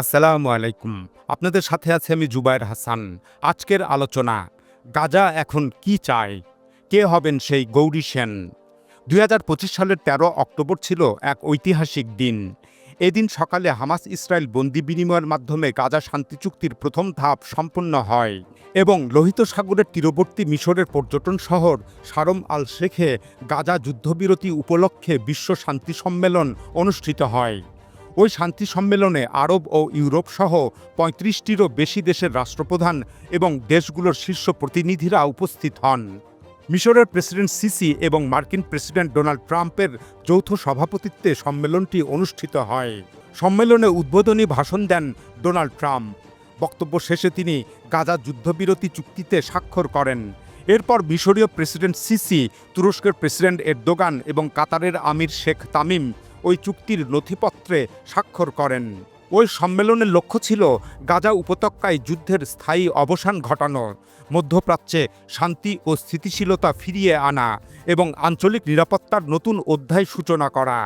আসসালামু আলাইকুম। আপনাদের সাথে আছে আমি জুবায়ের হাসান। আজকের আলোচনা, গাজা এখন কি চায়? কে হবেন সেই গৌরী সেন? দুই হাজার পঁচিশ সালের ১৩ অক্টোবর ছিল এক ঐতিহাসিক দিন। এদিন সকালে হামাস ইসরায়েল বন্দি বিনিময়ের মাধ্যমে গাজা শান্তি চুক্তির প্রথম ধাপ সম্পন্ন হয় এবং লোহিত সাগরের তীরবর্তী মিশরের পর্যটন শহর সারম আল শেখে গাজা যুদ্ধবিরতি উপলক্ষে বিশ্ব শান্তি সম্মেলন অনুষ্ঠিত হয়। ওই শান্তি সম্মেলনে আরব ও ইউরোপ সহ পঁয়ত্রিশটিরও বেশি দেশের রাষ্ট্রপ্রধান এবং দেশগুলোর শীর্ষ প্রতিনিধিরা উপস্থিত হন। মিশরের প্রেসিডেন্ট সিসি এবং মার্কিন প্রেসিডেন্ট ডোনাল্ড ট্রাম্পের যৌথ সভাপতিত্বে সম্মেলনটি অনুষ্ঠিত হয়। সম্মেলনে উদ্বোধনী ভাষণ দেন ডোনাল্ড ট্রাম্প। বক্তব্য শেষে তিনি গাজা যুদ্ধবিরতি চুক্তিতে স্বাক্ষর করেন। এরপর মিশরীয় প্রেসিডেন্ট সিসি, তুরস্কের প্রেসিডেন্ট এরদোগান এবং কাতারের আমির শেখ তামিম ওই চুক্তির নথিপত্রে স্বাক্ষর করেন। ওই সম্মেলনের লক্ষ্য ছিল গাজা উপত্যকায় যুদ্ধের স্থায়ী অবসান ঘটানো, মধ্যপ্রাচ্যে শান্তি ও স্থিতিশীলতা ফিরিয়ে আনা এবং আঞ্চলিক নিরাপত্তার নতুন অধ্যায় সূচনা করা।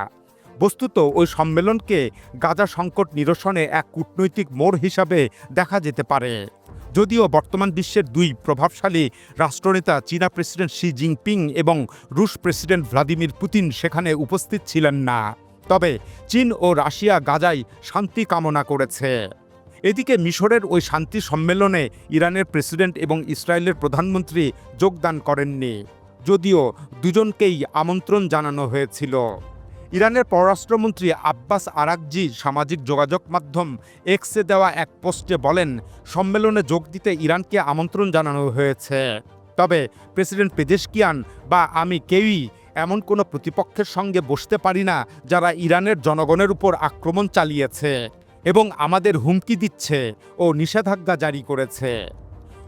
বস্তুত ওই সম্মেলনকে গাজা সংকট নিরসনে এক কূটনৈতিক মোড় হিসাবে দেখা যেতে পারে। যদিও বর্তমান বিশ্বের দুই প্রভাবশালী রাষ্ট্রনেতা, চীনা প্রেসিডেন্ট শি জিনপিং এবং রুশ প্রেসিডেন্ট ভ্লাদিমির পুতিন সেখানে উপস্থিত ছিলেন না। তবে চীন ও রাশিয়া গাজায় শান্তি কামনা করেছে। এদিকে মিশরের ওই শান্তি সম্মেলনে ইরানের প্রেসিডেন্ট এবং ইসরায়েলের প্রধানমন্ত্রী যোগদান করেননি। যদিও দুজনকেই আমন্ত্রণ জানানো হয়েছিল। ইরানের পররাষ্ট্রমন্ত্রী আব্বাস আরাকজি সামাজিক যোগাযোগ মাধ্যম এক্সে দেওয়া এক পোস্টে বলেন, সম্মেলনে যোগ দিতে ইরানকে আমন্ত্রণ জানানো হয়েছে। তবে প্রেসিডেন্ট পেজেশকিয়ান বা আমি কেউই এমন কোনো প্রতিপক্ষের সঙ্গে বসতে পারি না যারা ইরানের জনগণের উপর আক্রমণ চালিয়েছে এবং আমাদের হুমকি দিচ্ছে ও নিষেধাজ্ঞা জারি করেছে।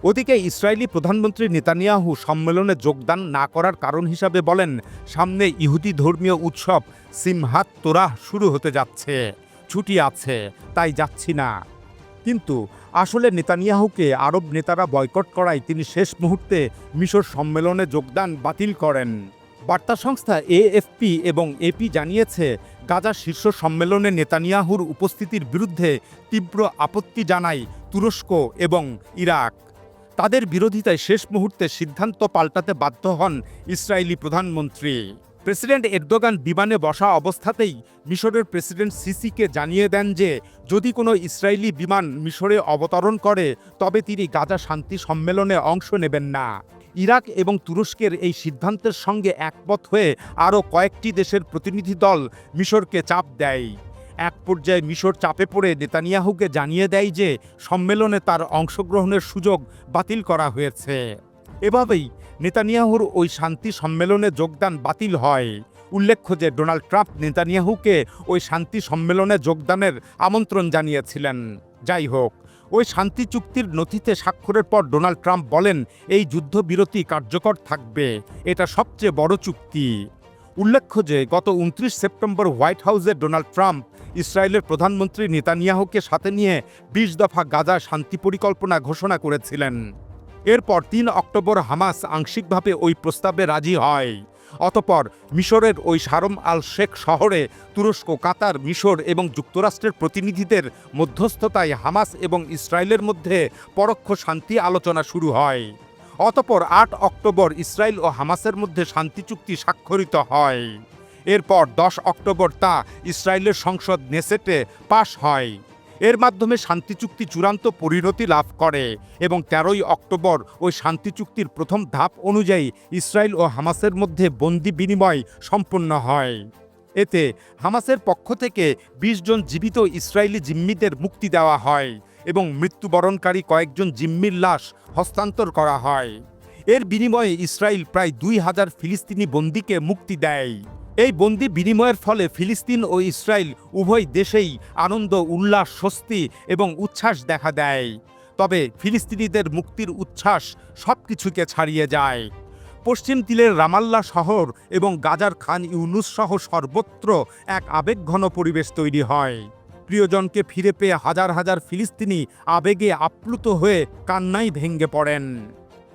ওদিকে ইসরায়েলি প্রধানমন্ত্রী নেতানিয়াহু সম্মেলনে যোগদান না করার কারণ হিসাবে বলেন, সামনে ইহুদি ধর্মীয় উৎসব সিমহাত তোরাহ শুরু হতে যাচ্ছে, ছুটি আছে, তাই যাচ্ছি না। কিন্তু আসলে নেতানিয়াহুকে আরব নেতারা বয়কট করায় তিনি শেষ মুহূর্তে মিশর সম্মেলনে যোগদান বাতিল করেন। বার্তা সংস্থা এএফপি এবং এপি জানিয়েছে, গাজা শীর্ষ সম্মেলনে নেতানিয়াহুর উপস্থিতির বিরুদ্ধে তীব্র আপত্তি জানায় তুরস্ক এবং ইরাক। তাদের বিরোধিতায় শেষ মুহূর্তে সিদ্ধান্ত পাল্টাতে বাধ্য হন ইসরায়েলি প্রধানমন্ত্রী। প্রেসিডেন্ট এরদোগান বিমানে বসা অবস্থাতেই মিশরের প্রেসিডেন্ট সিসিকে জানিয়ে দেন যে, যদি কোনো ইসরায়েলি বিমান মিশরে অবতরণ করে, তবে তিনি গাজা শান্তি সম্মেলনে অংশ নেবেন না। ইরাক এবং তুরস্কের এই সিদ্ধান্তের সঙ্গে একমত হয়ে আরও কয়েকটি দেশের প্রতিনিধি দল মিশরকে চাপ দেয়। এক পর্যায়ে মিশর চাপে পড়ে নেতানিয়াহুকে জানিয়ে দেয় যে সম্মেলনে তার অংশগ্রহণের সুযোগ বাতিল করা হয়েছে। এভাবেই নেতানিয়াহুর ওই শান্তি সম্মেলনে যোগদান বাতিল হয়। উল্লেখ্য যে ডোনাল্ড ট্রাম্প নেতানিয়াহুকে ওই শান্তি সম্মেলনে যোগদানের আমন্ত্রণ জানিয়েছিলেন। যাই হোক, ওই শান্তি চুক্তির নথিতে স্বাক্ষরের পর ডোনাল্ড ট্রাম্প বলেন, এই যুদ্ধবিরতি কার্যকর থাকবে। এটা সবচেয়ে বড় চুক্তি। উল্লেখ্য যে গত উনত্রিশ সেপ্টেম্বর হোয়াইট হাউসে ডোনাল্ড ট্রাম্প ইসরায়েলের প্রধানমন্ত্রী নেতানিয়াহুকে সাথে নিয়ে বিশ দফা গাজা শান্তি পরিকল্পনা ঘোষণা করেছিলেন। এরপর তিন অক্টোবর হামাস আংশিকভাবে ওই প্রস্তাবে রাজি হয়। অতপর মিশরের ওই সারম আল শেখ শহরে তুরস্ক, কাতার, মিশর এবং যুক্তরাষ্ট্রের প্রতিনিধিদের মধ্যস্থতায় হামাস এবং ইসরায়েলের মধ্যে পরোক্ষ শান্তি আলোচনা শুরু হয়। অতপর আট অক্টোবর ইসরায়েল ও হামাসের মধ্যে শান্তি চুক্তি স্বাক্ষরিত হয়। এরপর দশ অক্টোবর তা ইসরায়েলের সংসদ নেসেটে পাশ হয়। এর মাধ্যমে শান্তি চুক্তি চূড়ান্ত পরিণতি লাভ করে এবং তেরোই অক্টোবর ওই শান্তি চুক্তির প্রথম ধাপ অনুযায়ী ইসরায়েল ও হামাসের মধ্যে বন্দি বিনিময় সম্পন্ন হয়। এতে হামাসের পক্ষ থেকে ২০ জন জীবিত ইসরায়েলি জিম্মিদের মুক্তি দেওয়া হয়। এবং মৃত্যুবরণকারী কয়েকজন জিম্মির লাশ হস্তান্তর করা হয়। এর বিনিময়ে ইসরায়েল প্রায় দুই হাজার ফিলিস্তিনি বন্দীকে মুক্তি দেয়। এই বন্দি বিনিময়ের ফলে ফিলিস্তিন ও ইসরায়েল উভয় দেশেই আনন্দ, উল্লাস, স্বস্তি এবং উচ্ছ্বাস দেখা দেয়। তবে ফিলিস্তিনিদের মুক্তির উচ্ছ্বাস সব কিছুকে ছাড়িয়ে যায়। পশ্চিম তীরের রামাল্লা শহর এবং গাজার খান ইউনুস সহ সর্বত্র এক আবেগঘন পরিবেশ তৈরি হয়। প্রিয়জনকে ফিরে পেয়ে হাজার হাজার ফিলিস্তিনি আবেগে আপ্লুত হয়ে কান্নাই ভেঙ্গে পড়েন।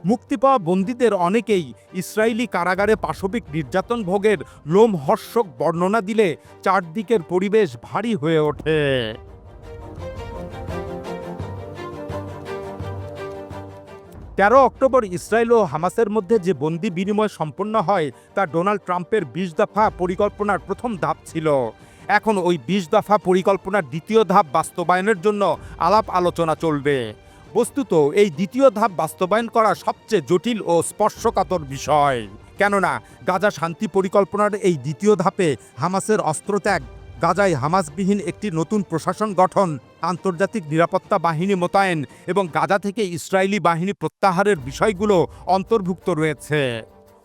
মুক্তি পাওয়া বন্দীদের অনেকেই ইসরায়েলি কারাগারে পাশবিক নির্যাতন ভোগের লোমহর্ষক বর্ণনা দিলে চারদিকের পরিবেশ ভারী হয়ে ওঠে। তেরো অক্টোবর ইসরায়েল ও হামাসের মধ্যে যে বন্দি বিনিময় সম্পন্ন হয়, তা ডোনাল্ড ট্রাম্পের বিশ দফা পরিকল্পনার প্রথম ধাপ ছিল। এখন ওই বিশ দফা পরিকল্পনার দ্বিতীয় ধাপ বাস্তবায়নের জন্য আলাপ আলোচনা চলবে। বস্তুত এই দ্বিতীয় ধাপ বাস্তবায়ন করা সবচেয়ে জটিল ও স্পর্শকাতর বিষয়। কেননা, গাজা শান্তি পরিকল্পনার এই দ্বিতীয় ধাপে হামাসের অস্ত্রত্যাগ, গাজায় হামাসবিহীন একটি নতুন প্রশাসন গঠন, আন্তর্জাতিক নিরাপত্তা বাহিনী মোতায়েন এবং গাজা থেকে ইসরায়েলি বাহিনী প্রত্যাহারের বিষয়গুলো অন্তর্ভুক্ত রয়েছে।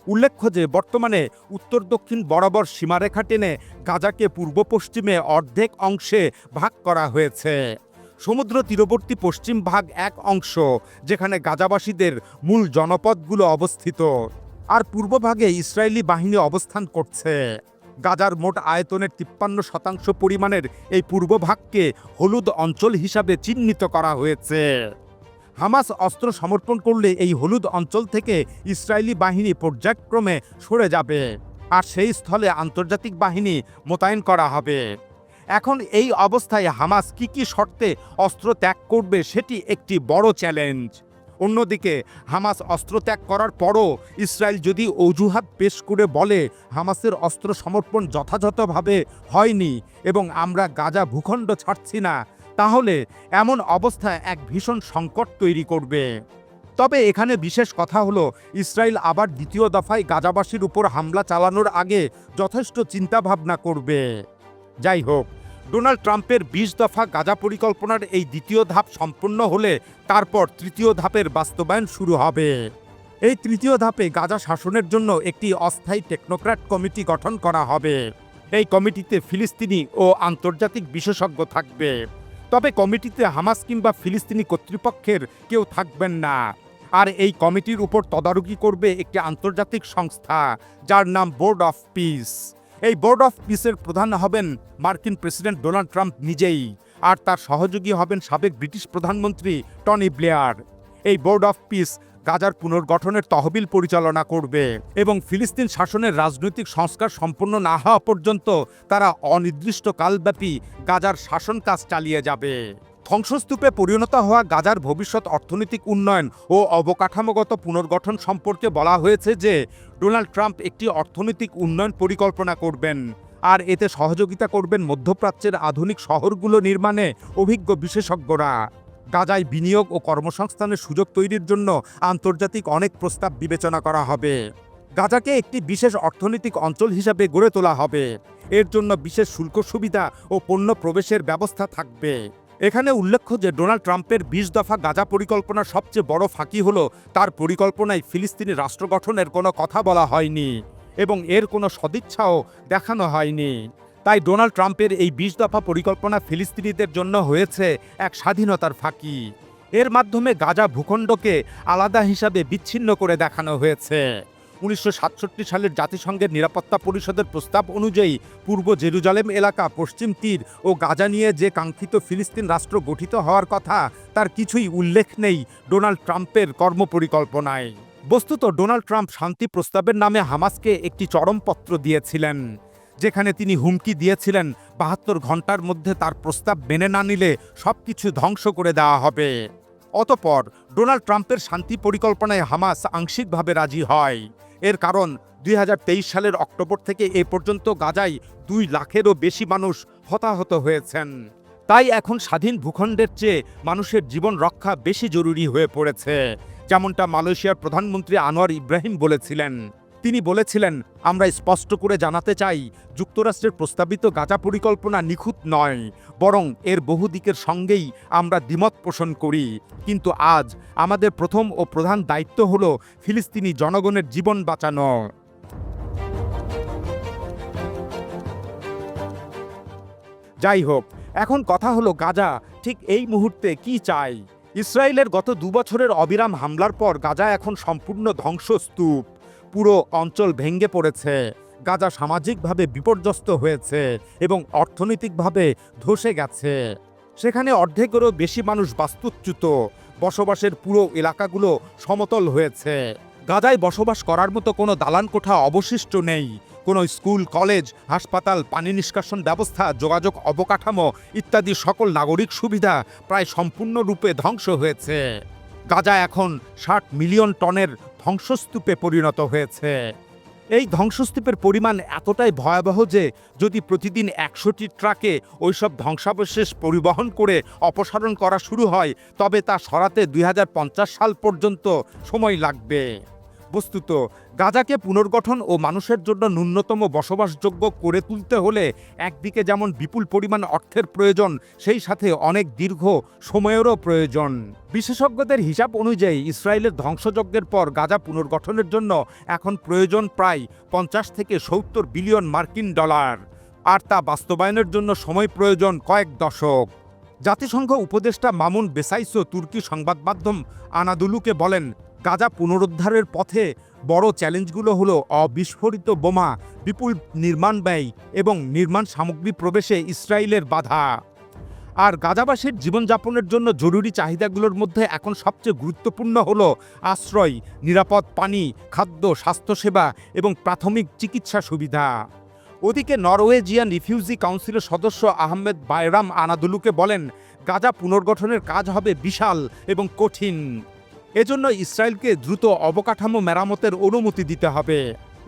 উল্লেখ্য যে বর্তমানে উত্তর দক্ষিণ বরাবর সীমারেখা টেনে গাজাকে পূর্ব পশ্চিমে অর্ধেক অংশে ভাগ করা হয়েছে। সমুদ্র তীরবর্তী পশ্চিম ভাগ এক অংশ, যেখানে গাজাবাসীদের মূল জনপদগুলো অবস্থিত। আর পূর্বভাগে ইসরায়েলি বাহিনী অবস্থান করছে। গাজার মোট আয়তনের তিপ্পান্ন শতাংশ পরিমাণের এই পূর্বভাগকে হলুদ অঞ্চল হিসাবে চিহ্নিত করা হয়েছে। হামাস অস্ত্র সমর্পণ করলে এই হলুদ অঞ্চল থেকে ইসরায়েলি বাহিনী পর্যায়ক্রমে সরে যাবে আর সেই স্থলে আন্তর্জাতিক বাহিনী মোতায়েন করা হবে। এখন এই অবস্থায় হামাস কি কি শর্তে অস্ত্র ত্যাগ করবে সেটি একটি বড় চ্যালেঞ্জ। অন্যদিকে, হামাস অস্ত্র ত্যাগ করার পরও ইসরায়েল যদি অজুহাত পেশ করে বলে, হামাসের অস্ত্র সমর্পণ যথাযথভাবে হয়নি এবং আমরা গাজা ভূখণ্ড ছাড়ছি না তাহলে এমন অবস্থায় এক ভীষণ সংকট তৈরি করবে। তবে এখানে বিশেষ কথা হলো, ইসরায়েল আবার দ্বিতীয় দফায় গাজাবাসীর উপর হামলা চালানোর আগে যথেষ্ট চিন্তাভাবনা করবে। যাই হোক, ডোনাল্ড ট্রাম্পের বিশ দফা গাজা পরিকল্পনার এই দ্বিতীয় ধাপ সম্পন্ন হলে তারপর তৃতীয় ধাপের বাস্তবায়ন শুরু হবে। এই তৃতীয় ধাপে গাজা শাসনের জন্য একটি অস্থায়ী টেকনোক্র্যাট কমিটি গঠন করা হবে। এই কমিটিতে ফিলিস্তিনি ও আন্তর্জাতিক বিশেষজ্ঞ থাকবে। তবে কমিটিতে হামাস কিংবা ফিলিস্তিনি কর্তৃপক্ষের কেউ থাকবেন না। আর এই কমিটির উপর তদারকি করবে একটি আন্তর্জাতিক সংস্থা, যার নাম বোর্ড অফ পিস এই বোর্ড অফ পিসের প্রধান হবেন মার্কিন প্রেসিডেন্ট ডোনাল্ড ট্রাম্প নিজেই, আর তার সহযোগী হবেন সাবেক ব্রিটিশ প্রধানমন্ত্রী টনি ব্লেয়ার। এই বোর্ড অফ পিস গাজার পুনর্গঠনের তহবিল পরিচালনা করবে এবং ফিলিস্তিন শাসনের রাজনৈতিক সংস্কার সম্পন্ন না হওয়া পর্যন্ত তারা অনির্দিষ্টকালব্যাপী গাজার শাসন কাজ চালিয়ে যাবে। ধ্বংসস্তূপে পরিণত হওয়া গাজার ভবিষ্যৎ অর্থনৈতিক উন্নয়ন ও অবকাঠামোগত পুনর্গঠন সম্পর্কে বলা হয়েছে যে, ডোনাল্ড ট্রাম্প একটি অর্থনৈতিক উন্নয়ন পরিকল্পনা করবেন, আর এতে সহযোগিতা করবেন মধ্যপ্রাচ্যের আধুনিক শহরগুলো নির্মাণে অভিজ্ঞ বিশেষজ্ঞরা। গাজায় বিনিয়োগ ও কর্মসংস্থানের সুযোগ তৈরির জন্য আন্তর্জাতিক অনেক প্রস্তাব বিবেচনা করা হবে। গাজাকে একটি বিশেষ অর্থনৈতিক অঞ্চল হিসাবে গড়ে তোলা হবে। এর জন্য বিশেষ শুল্ক সুবিধা ও পণ্য প্রবেশের ব্যবস্থা থাকবে। এখানে উল্লেখ্য যে ডোনাল্ড ট্রাম্পের বিশ দফা গাজা পরিকল্পনার সবচেয়ে বড় ফাঁকি হল তার পরিকল্পনায় ফিলিস্তিনি রাষ্ট্র গঠনের কোনো কথা বলা হয়নি এবং এর কোনো সদিচ্ছাও দেখানো হয়নি। তাই ডোনাল্ড ট্রাম্পের এই বিশ দফা পরিকল্পনা ফিলিস্তিনিদের জন্য হয়েছে এক স্বাধীনতার ফাঁকি। এর মাধ্যমে গাজা ভূখণ্ডকে আলাদা হিসাবে বিচ্ছিন্ন করে দেখানো হয়েছে। উনিশশো সাতষট্টি সালের জাতিসংঘের নিরাপত্তা পরিষদের প্রস্তাব অনুযায়ী পূর্ব জেরুজালেম এলাকা, পশ্চিম তীর ও গাজা নিয়ে যে কাঙ্ক্ষিত ফিলিস্তিন রাষ্ট্র গঠিত হওয়ার কথা, তার কিছুই উল্লেখ নেই ডোনাল্ড ট্রাম্পের কর্মপরিকল্পনায়। বস্তুত, ডোনাল্ড ট্রাম্প শান্তি প্রস্তাবের নামে হামাসকে একটি চরমপত্র দিয়েছিলেন। যেখানে তিনি হুমকি দিয়েছিলেন, বাহাত্তর ঘণ্টার মধ্যে তার প্রস্তাব মেনে না নিলে সব কিছু ধ্বংস করে দেওয়া হবে। অতপর ডোনাল্ড ট্রাম্পের শান্তি পরিকল্পনায় হামাস আংশিকভাবে রাজি হয়। এর কারণ, দুই হাজার তেইশ সালের অক্টোবর থেকে এ পর্যন্ত গাজায় দুই লাখেরও বেশি মানুষ হতাহত হয়েছেন। তাই এখন স্বাধীন ভূখণ্ডের চেয়ে মানুষের জীবন রক্ষা বেশি জরুরি হয়ে পড়েছে, যেমনটা মালয়েশিয়ার প্রধানমন্ত্রী আনোয়ার ইব্রাহিম বলেছিলেন। তিনি বলেছিলেন, আমরা স্পষ্ট করে জানাতে চাই, যুক্তরাষ্ট্রের প্রস্তাবিত গাজা পরিকল্পনা নিখুঁত নয়, বরং এর বহু দিকের সঙ্গেই আমরা দ্বিমত পোষণ করি। কিন্তু আজ আমাদের প্রথম ও প্রধান দায়িত্ব হল ফিলিস্তিনি জনগণের জীবন বাঁচানো। যাই হোক, এখন কথা হলো গাজা, ঠিক এই মুহূর্তে কি চাই? ইসরায়েলের গত দুবছরের অবিরাম হামলার পর গাজা এখন সম্পূর্ণ ধ্বংসস্তূপ। পুরো অঞ্চল ভেঙে পড়েছে। গাজা সামাজিকভাবে বিপর্যস্ত হয়েছে এবং অর্থনৈতিকভাবে ধসে গেছে। সেখানে অর্ধেকেরও বেশি মানুষ বাস্তুচ্যুত। বসবাসের পুরো এলাকাগুলো সমতল হয়েছে। গাজায় বসবাস করার মতো কোনো দালান কোঠা অবশিষ্ট নেই। কোনো স্কুল, কলেজ, হাসপাতাল, পানি নিষ্কাশন ব্যবস্থা, যোগাযোগ অবকাঠামো ইত্যাদি সকল নাগরিক সুবিধা প্রায় সম্পূর্ণরূপে ধ্বংস হয়েছে। গাজা এখন ষাট মিলিয়ন টনের ধ্বংসস্তূপে পরিণত হয়েছে। এই ধ্বংসস্তূপের পরিমাণ এতটাই ভয়াবহ যে, যদি প্রতিদিন একশোটি ট্রাকে ওইসব ধ্বংসাবশেষ পরিবহন করে অপসারণ করা শুরু হয়, তবে তা সরাতে দুই হাজার পঞ্চাশ সাল পর্যন্ত সময় লাগবে। বস্তুত গাজাকে পুনর্গঠন ও মানুষের জন্য ন্যূনতম বসবাসযোগ্য করে তুলতে হলে একদিকে যেমন বিপুল পরিমাণ অর্থের প্রয়োজন, সেই সাথে অনেক দীর্ঘ সময়েরও প্রয়োজন। বিশেষজ্ঞদের হিসাব অনুযায়ী ইসরায়েলের ধ্বংসযজ্ঞের পর গাজা পুনর্গঠনের জন্য এখন প্রয়োজন প্রায় পঞ্চাশ থেকে সত্তর বিলিয়ন মার্কিন ডলার। আর তা বাস্তবায়নের জন্য সময় প্রয়োজন কয়েক দশক। জাতিসংঘ উপদেষ্টা মামুন বেসাইসো তুর্কি সংবাদ মাধ্যম আনাদুলুকে বলেন গাজা পুনরুদ্ধারের পথে বড় চ্যালেঞ্জগুলো হলো অবিস্ফোরিত বোমা, বিপুল নির্মাণ ব্যয় এবং নির্মাণ সামগ্রী প্রবেশে ইসরায়েলের বাধা। আর গাজাবাসীর জীবনযাপনের জন্য জরুরি চাহিদাগুলোর মধ্যে এখন সবচেয়ে গুরুত্বপূর্ণ হল আশ্রয়, নিরাপদ পানি, খাদ্য, স্বাস্থ্যসেবা এবং প্রাথমিক চিকিৎসা সুবিধা। ওদিকে নরওয়েজিয়ান রিফিউজি কাউন্সিলের সদস্য আহমেদ বায়রাম আনাদুলুকে বলেন, গাজা পুনর্গঠনের কাজ হবে বিশাল এবং কঠিন। এজন্য ইসরায়েলকে দ্রুত অবকাঠামো মেরামতের অনুমতি দিতে হবে।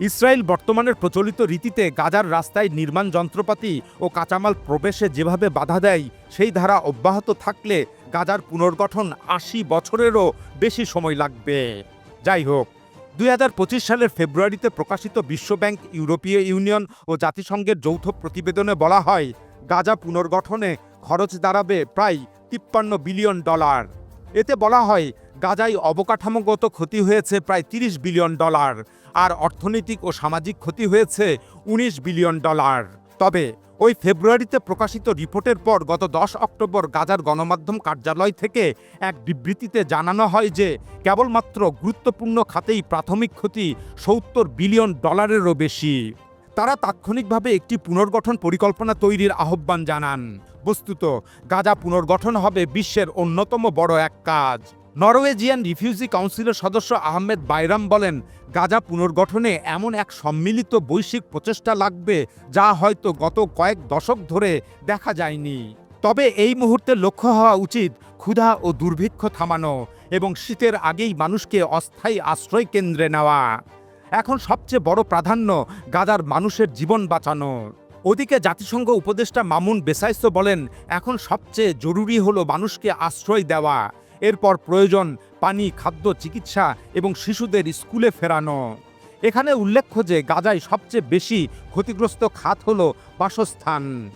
ইসরায়েল বর্তমানের প্রচলিত রীতিতে গাজার রাস্তায় নির্মাণ যন্ত্রপাতি ও কাঁচামাল প্রবেশে যেভাবে বাধা দেয়, সেই ধারা অব্যাহত থাকলে গাজার পুনর্গঠন আশি বছরেরও বেশি সময় লাগবে। যাই হোক দু হাজার পঁচিশ সালের ফেব্রুয়ারিতে প্রকাশিত বিশ্বব্যাংক, ইউরোপীয় ইউনিয়ন ও জাতিসংঘের যৌথ প্রতিবেদনে বলা হয়, গাজা পুনর্গঠনে খরচ দাঁড়াবে প্রায় তিপ্পান্ন বিলিয়ন ডলার। এতে বলা হয় গাজায় অবকাঠামোগত ক্ষতি হয়েছে প্রায় তিরিশ বিলিয়ন ডলার আর অর্থনৈতিক ও সামাজিক ক্ষতি হয়েছে উনিশ বিলিয়ন ডলার। তবে ওই ফেব্রুয়ারিতে প্রকাশিত রিপোর্টের পর গত দশ অক্টোবর গাজার গণমাধ্যম কার্যালয় থেকে এক বিবৃতিতে জানানো হয় যে কেবলমাত্র গুরুত্বপূর্ণ খাতেই প্রাথমিক ক্ষতি সত্তর বিলিয়ন ডলারেরও বেশি। তারা তাৎক্ষণিকভাবে একটি পুনর্গঠন পরিকল্পনা তৈরির আহ্বান জানান। বস্তুত, গাজা পুনর্গঠন হবে বিশ্বের অন্যতম বড় এক কাজ। নরওয়েজিয়ান রিফিউজি কাউন্সিলের সদস্য আহমেদ বাইরাম বলেন, গাজা পুনর্গঠনে এমন এক সম্মিলিত বৈশ্বিক প্রচেষ্টা লাগবে যা হয়তো গত কয়েক দশক ধরে দেখা যায়নি। তবে এই মুহূর্তে লক্ষ্য হওয়া উচিত ক্ষুধা ও দুর্ভিক্ষ থামানো এবং শীতের আগেই মানুষকে অস্থায়ী আশ্রয় কেন্দ্রে নেওয়া। এখন সবচেয়ে বড় প্রাধান্য গাদার মানুষের জীবন বাঁচানো। ওদিকে জাতিসংঘ উপদেষ্টা মামুন বেসাইসো বলেন, এখন সবচেয়ে জরুরি হলো মানুষকে আশ্রয় দেওয়া। এরপর প্রয়োজন পানি, খাদ্য, চিকিৎসা এবং শিশুদের স্কুলে ফেরানো। এখানে উল্লেখ্য যে গাজায় সবচেয়ে বেশি ক্ষতিগ্রস্ত খাত হল বাসস্থান।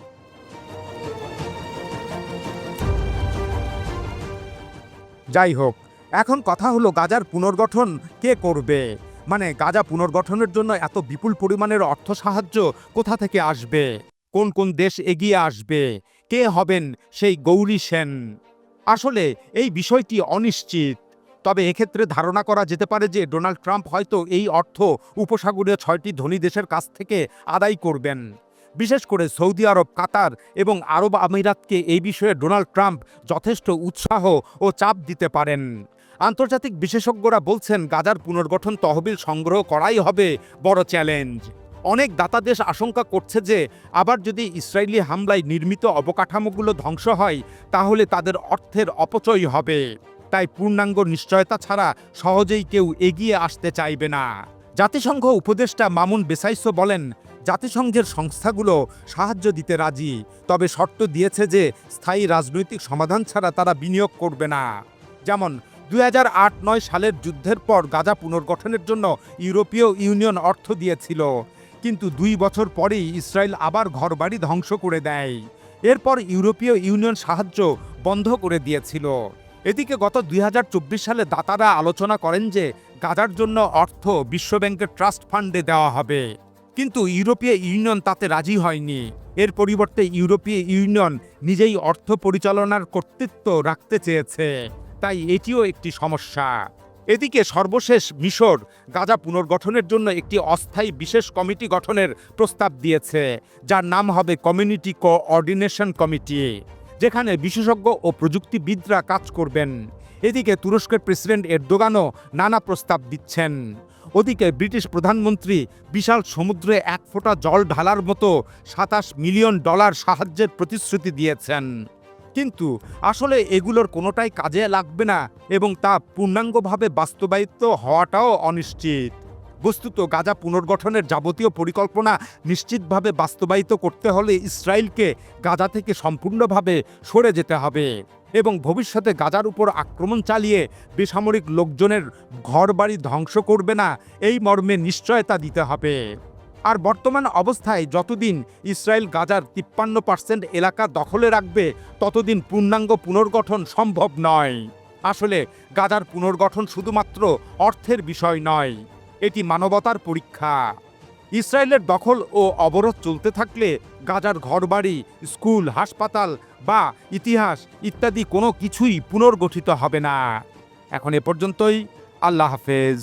যাই হোক, এখন কথা হলো গাজার পুনর্গঠন কে করবে? মানে গাজা পুনর্গঠনের জন্য এত বিপুল পরিমাণের অর্থ সাহায্য কোথা থেকে আসবে? কোন কোন দেশ এগিয়ে আসবে? কে হবেন সেই গৌরী সেন? আসলে এই বিষয়টি অনিশ্চিত। তবে এক্ষেত্রে ধারণা করা যেতে পারে যে ডোনাল্ড ট্রাম্প হয়তো এই অর্থ উপসাগরীয় ছয়টি ধনী দেশের কাছ থেকে আদায় করবেন। বিশেষ করে সৌদি আরব, কাতার এবং আরব আমিরাতকে এই বিষয়ে ডোনাল্ড ট্রাম্প যথেষ্ট উৎসাহ ও চাপ দিতে পারেন। আন্তর্জাতিক বিশেষজ্ঞরা বলছেন, গাজার পুনর্গঠন তহবিল সংগ্রহ করাই হবে বড় চ্যালেঞ্জ। অনেক দাতা দেশ আশঙ্কা করছে যে আবার যদি ইসরায়েলি হামলায় নির্মিত অবকাঠামোগুলো ধ্বংস হয়, তাহলে তাদের অর্থের অপচয় হবে। তাই পূর্ণাঙ্গ নিশ্চয়তা ছাড়া সহজেই কেউ এগিয়ে আসতে চাইবে না। জাতিসংঘ উপদেষ্টা মামুন বেসাইসো বলেন, জাতিসংঘের সংস্থাগুলো সাহায্য দিতে রাজি, তবে শর্ত দিয়েছে যে স্থায়ী রাজনৈতিক সমাধান ছাড়া তারা বিনিয়োগ করবে না। যেমন, দুই সালের যুদ্ধের পর গাজা পুনর্গঠনের জন্য ইউরোপীয় ইউনিয়ন অর্থ দিয়েছিল। কিন্তু দুই বছর পরেই ইসরায়েল আবার ঘরবাড়ি ধ্বংস করে দেয়। এরপর ইউরোপীয় ইউনিয়ন সাহায্য বন্ধ করে দিয়েছিল। এদিকে গত দুই হাজার চব্বিশ সালে দাতারা আলোচনা করেন যে গাজার জন্য অর্থ বিশ্বব্যাংকের ট্রাস্ট ফান্ডে দেওয়া হবে। কিন্তু ইউরোপীয় ইউনিয়ন তাতে রাজি হয়নি। এর পরিবর্তে ইউরোপীয় ইউনিয়ন নিজেই অর্থ পরিচালনার কর্তৃত্ব রাখতে চেয়েছে। তাই এটিও একটি সমস্যা। এদিকে সর্বশেষ মিশর গাজা পুনর্গঠনের জন্য একটি অস্থায়ী বিশেষ কমিটি গঠনের প্রস্তাব দিয়েছে, যার নাম হবে কমিউনিটি কোঅর্ডিনেশন কমিটি যেখানে বিশেষজ্ঞ ও প্রযুক্তিবিদরা কাজ করবেন। এদিকে তুরস্কের প্রেসিডেন্ট এরদোগানও নানা প্রস্তাব দিচ্ছেন। ওদিকে ব্রিটিশ প্রধানমন্ত্রী বিশাল সমুদ্রে এক ফোঁটা জল ঢালার মতো সাতাশ মিলিয়ন ডলার সাহায্যের প্রতিশ্রুতি দিয়েছেন। কিন্তু আসলে এগুলোর কোনোটাই কাজে লাগবে না এবং তা পূর্ণাঙ্গভাবে বাস্তবায়িত হওয়াটাও অনিশ্চিত। বস্তুত গাজা পুনর্গঠনের যাবতীয় পরিকল্পনা নিশ্চিতভাবে বাস্তবায়িত করতে হলে ইসরায়েলকে গাজা থেকে সম্পূর্ণভাবে সরে যেতে হবে এবং ভবিষ্যতে গাজার উপর আক্রমণ চালিয়ে বেসামরিক লোকজনের ঘরবাড়ি ধ্বংস করবে না, এই মর্মে নিশ্চয়তা দিতে হবে। আর বর্তমান অবস্থায় যতদিন ইসরায়েল গাজার তিপ্পান্ন পার্সেন্ট এলাকা দখলে রাখবে, ততদিন পূর্ণাঙ্গ পুনর্গঠন সম্ভব নয়। আসলে গাজার পুনর্গঠন শুধুমাত্র অর্থের বিষয় নয়, এটি মানবতার পরীক্ষা। ইসরায়েলের দখল ও অবরোধ চলতে থাকলে গাজার ঘরবাড়ি, স্কুল, হাসপাতাল বা ইতিহাস ইত্যাদি কোনো কিছুই পুনর্গঠিত হবে না। এখন এ পর্যন্তই, আল্লাহ হাফেজ।